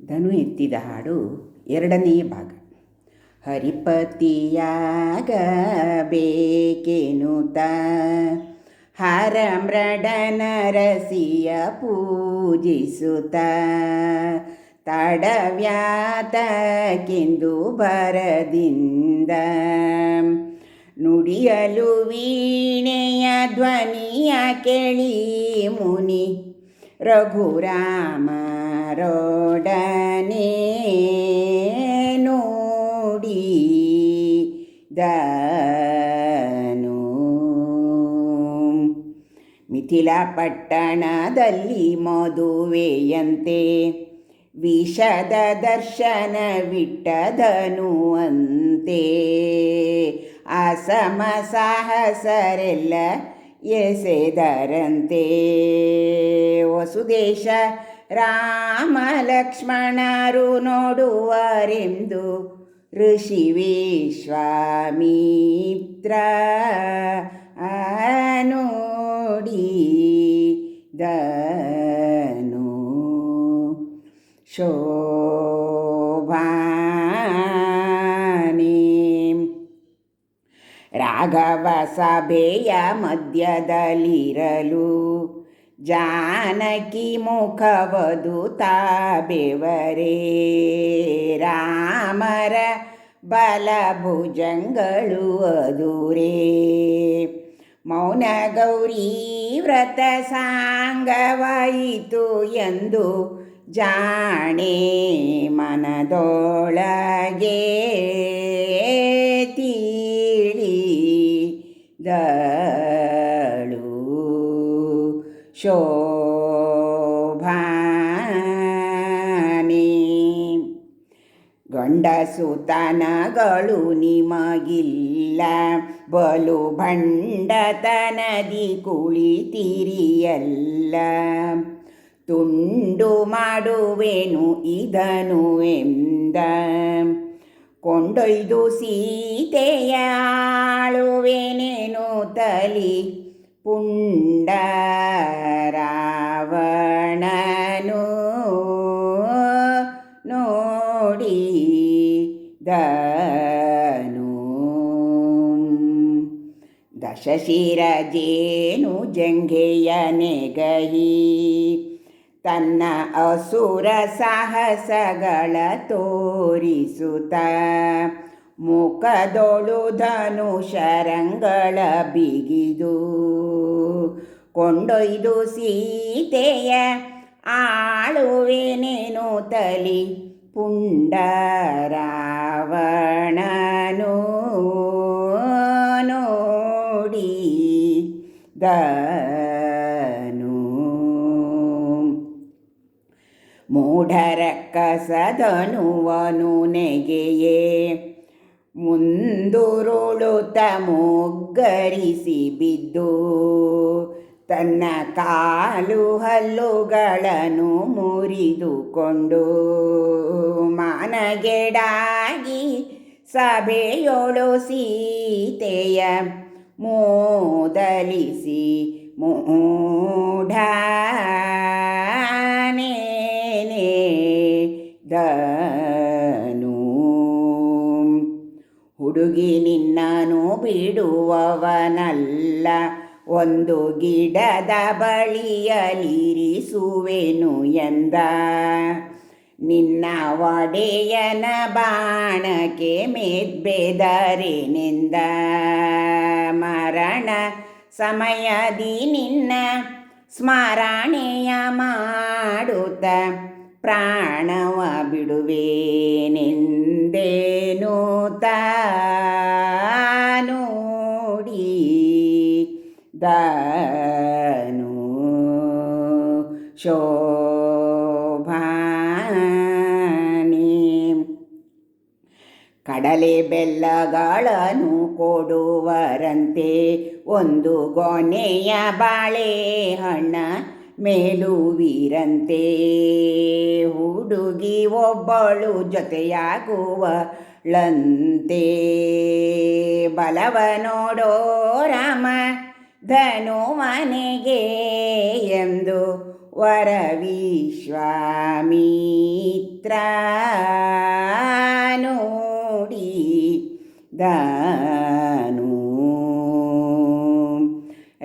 ಧನು ಎತ್ತಿದ ಹಾಡು ಎರಡನೇ ಭಾಗ. ಹರಿಪತಿಯಾಗಬೇಕೆನುತ ಹಾರ ಮೃಡನ ರಸಿಯ ಪೂಜಿಸುತ್ತ ತಡವ್ಯಾತಕ್ಕೆಂದು ಬರದಿಂದ ನುಡಿಯಲು ವೀಣೆಯ ಧ್ವನಿಯ ಕೇಳಿ ಮುನಿ ರಘುರಾಮರೊಡನೆ ನುಡಿದನು ಮಿಥಿಲಾ ಪಟ್ಟಣದಲ್ಲಿ ಮದುವೆಯಂತೆ ವಿಷದ ದರ್ಶನವಿಟ್ಟದನು ಅಂತೆ. ಅಸಮ ಸಾಹಸರೆಲ್ಲ ಎಸೆದರಂತೆ. ವಸುದೇಶ ರಾಮ ಲಕ್ಷ್ಮಣರು ನೋಡುವರೆಂದು ಋಷಿ ವಿಶ್ವಾಮಿತ್ರ ನೋಡಿದನು ಶೋಭಾನಿ ರಾಘವ ಸಭೆಯ ಮಧ್ಯದಲ್ಲಿರಲು ಜಾನಕಿ ಮುಖವದು ತಾಬೆವರೇ ರಾಮರ ಬಲಭುಜಂಗಳು ಅದುರೇ. ಮೌನ ಗೌರಿ ವ್ರತ ಸಾಂಗವಾಯಿತು ಎಂದು ಜಾಣೆ ಮನದೊಳಗೆ. ಶೋಭಾನಿ. ಗಂಡಸುತನಗಳು ನಿಮಗಿಲ್ಲ. ಬಲು ಭಂಡತನದಿ ಕುಳಿತಿರಿಯಲ್ಲ. ತುಂಡು ಮಾಡುವೆನು ಇದನು ಎಂದ. ಕೊಂಡೊಯ್ದು ಸೀತೆಯಾಳುವೆನೇನು ತಲಿ. ಪುಂಡ ರಾವಣನು ದಶಶಿರ ದಶಶಿರಜೇನು ಜಂಘೆಯ ನೆಗಹಿ ತನ್ನ ಅಸುರ ಸಾಹಸಗಳ ತೋರಿಸುತ್ತ ಮುಖದೊಳು ಧನುಷರಂಗಳ ಬಿಗಿದು ಕೊಂಡೊಯ್ದು ಸೀತೆಯ ಆಳುವೆನೇನು ತಲಿ ಪುಂಡ ರಾವಣನು ನೋಡಿದನು ಮೂಢರ ಕಸದನುವನು ನೆಗೆಯೇ ಮುಂದುರುಳುತ ಮೊಗ್ಗರಿಸಿ ಬಿದ್ದು ತನ್ನ ಕಾಲು ಹಲ್ಲುಗಳನ್ನು ಮುರಿದುಕೊಂಡು ಮಾನಗೆಡಾಗಿ ಸಭೆಯೊಳು ಸೀತೆಯ ಮೋದಲಿಸಿ ಮೂಢಾನೇನೆ ದನು ಹುಡುಗಿ ನಿನ್ನನು ಬಿಡುವವನಲ್ಲ. ಒಂದು ಗಿಡದ ಬಳಿಯಲಿರಿಸುವೆನು ಎಂದ. ನಿನ್ನ ಒಡೆಯನ ಬಾಣಕ್ಕೆ ಮೆದ್ಬೆದರೆನೆಂದ. ಮರಣ ಸಮಯದಿ ನಿನ್ನ ಸ್ಮರಣೆಯ ಮಾಡುತ್ತ ಪ್ರಾಣವ ಬಿಡುವೇನೆಂದೇನು ತೋಡಿ ದನು ಶೋಭಾನಿ. ಕಡಲೆ ಬೆಲ್ಲಗಳನ್ನು ಕೊಡುವರಂತೆ ಒಂದು ಗೊನೆಯ ಬಾಳೆಹಣ್ಣ ಮೇಲುವಿರಂತೆ ಹುಡುಗಿ ಒಬ್ಬಳು ಜೊತೆಯಾಗುವಳಂತೆ. ಬಲವ ನೋಡೋ ರಾಮ ಧನು ಮನೆಗೆ ಎಂದು ವರವಿಶ್ವಾಮಿತ್ರನು ದಾನು ನೋಡಿ ದನು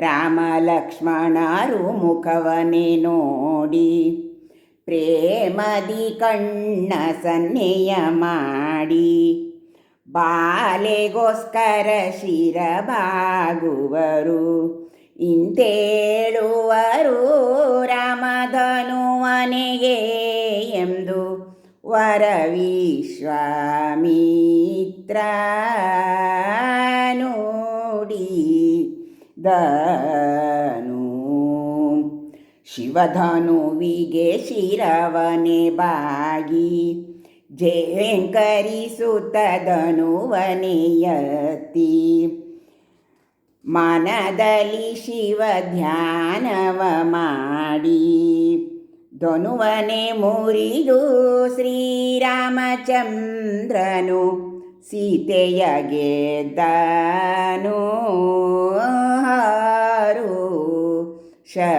ರಾಮ ಲಕ್ಷ್ಮಣರು ಮುಖವನೆ ನೋಡಿ. ಪ್ರೇಮದಿ ಕಣ್ಣ ಸನ್ನೆಯ ಮಾಡಿ. ಬಾಲೆಗೋಸ್ಕರ ಶಿರಬಾಗುವರು. ಇಂತೇಳುವರು ರಾಮಧನುವನೆಗೆ ಎಂದು ವರವಿಶ್ವಾಮಿತ್ರ ನೋಡಿ. ದನು ಶಿವಧನುವಿಗೆ ಶಿರವನೆ ಬಾಗಿ ಜೇಂಕರಿಸುತ್ತದನುವನೆಯತಿ ಮನದಲ್ಲಿ ಶಿವ ಧ್ಯಾನವ ಮಾಡಿ ಧನುವನೆ ಮುರಿದು ಶ್ರೀರಾಮಚಂದ್ರನು ಸೀತೆಯ ಗೆದ್ದನು ಹಾರು ಶೋ